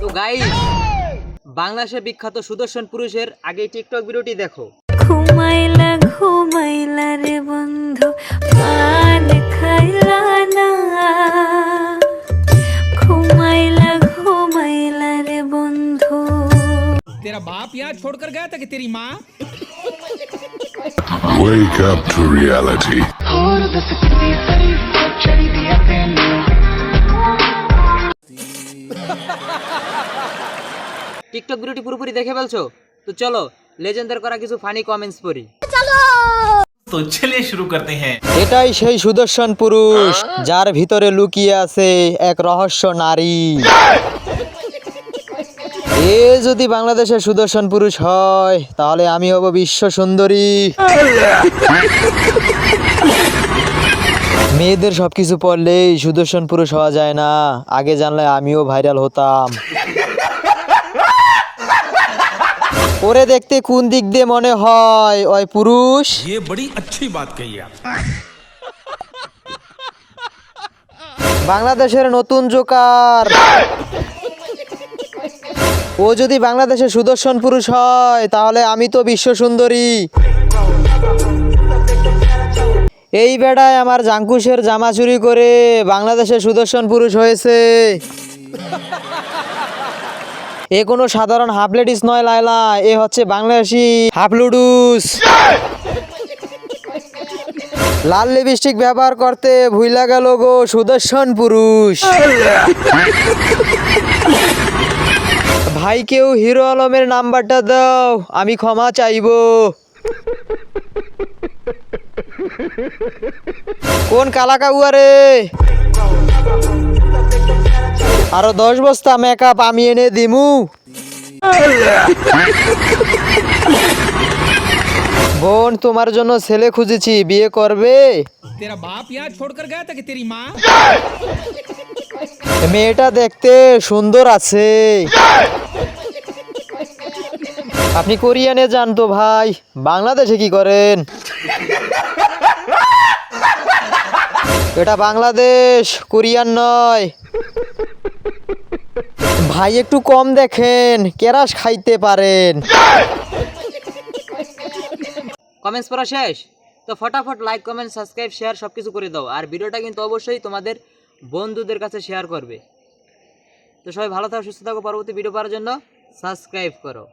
তো বাংলাদেশের বিখ্যাত সুদর্শন পুরুষের আগে টিকটক ভিডিওটি দেখো। ঘুমাইলা ঘুমাইলা রে বন্ধু পান খাইলা না। ঘুমাইলা ঘুমাইলা রে বন্ধু। तेरा बाप Wake up to reality. TikTok ভিডিওটি পুরোপুরি দেখে ফেলছো? তো চলো লেজেন্ডার করা কিছু ফানি কমেন্টস পড়ি। তো চলে শুরু করতে হ্যাঁ। এটাই সেই সুদর্শন পুরুষ যার ভিতরে লুকিয়ে আছে এক রহস্য নারী। এ যদি বাংলাদেশের সুদর্শন পুরুষ হয় তাহলে আমি হব বিশ্ব সুন্দরী। মেয়েদের সবকিছু পড়লেই সুদর্শন পুরুষ হওয়া যায় না। আগে জানলে আমিও ভাইরাল হতাম। ওরে দেখতে কোন দিক দিয়ে মনে হয় ওই পুরুষ ये बड़ी अच्छी बात कही आप বাংলাদেশের নতুন জোকার ও যদি বাংলাদেশের সুদর্শন পুরুষ হয় তাহলে আমি তো বিশ্ব সুন্দরী এই বেড়ায় আমার জাঙ্কুশের জামা চুরি করে বাংলাদেশের সুদর্শন পুরুষ হয়েছে এ কোনো সাধারণ হাফ লেডিস নয় লাইলা এ হচ্ছে বাংলাদেশি হাফ লুডুস লাল লিপস্টিক ব্যবহার করতে ভুইলা গেল গো সুদর্শন পুরুষ। ভাই, কেউ হিরো আলমের নাম্বারটা দাও, আমি ক্ষমা চাইব। কোন কালা কাউয়ারে আরও দশ বস্তা মেকআপ আমি এনে দিমু। বোন তোমার জন্য ছেলে খুঁজেছি বিয়ে করবে? মেয়েটা দেখতে সুন্দর আছে। আপনি কোরিয়ানে যান তো ভাই বাংলাদেশে কি করেন? এটা বাংলাদেশ কোরিয়ান নয়। ভাই, একটু কম দেখেন, কেরাস খাইতে পারেন। কমেন্টস পড়া শেষ? তো ফটাফট লাইক কমেন্ট সাবস্ক্রাইব শেয়ার সব কিছু করে দাও। আর ভিডিওটা কিন্তু অবশ্যই তোমাদের বন্ধুদের কাছে শেয়ার করবে। তো সবাই ভালো থাকো, সুস্থ থাকো। পরবর্তী ভিডিও পাওয়ার জন্য সাবস্ক্রাইব করো।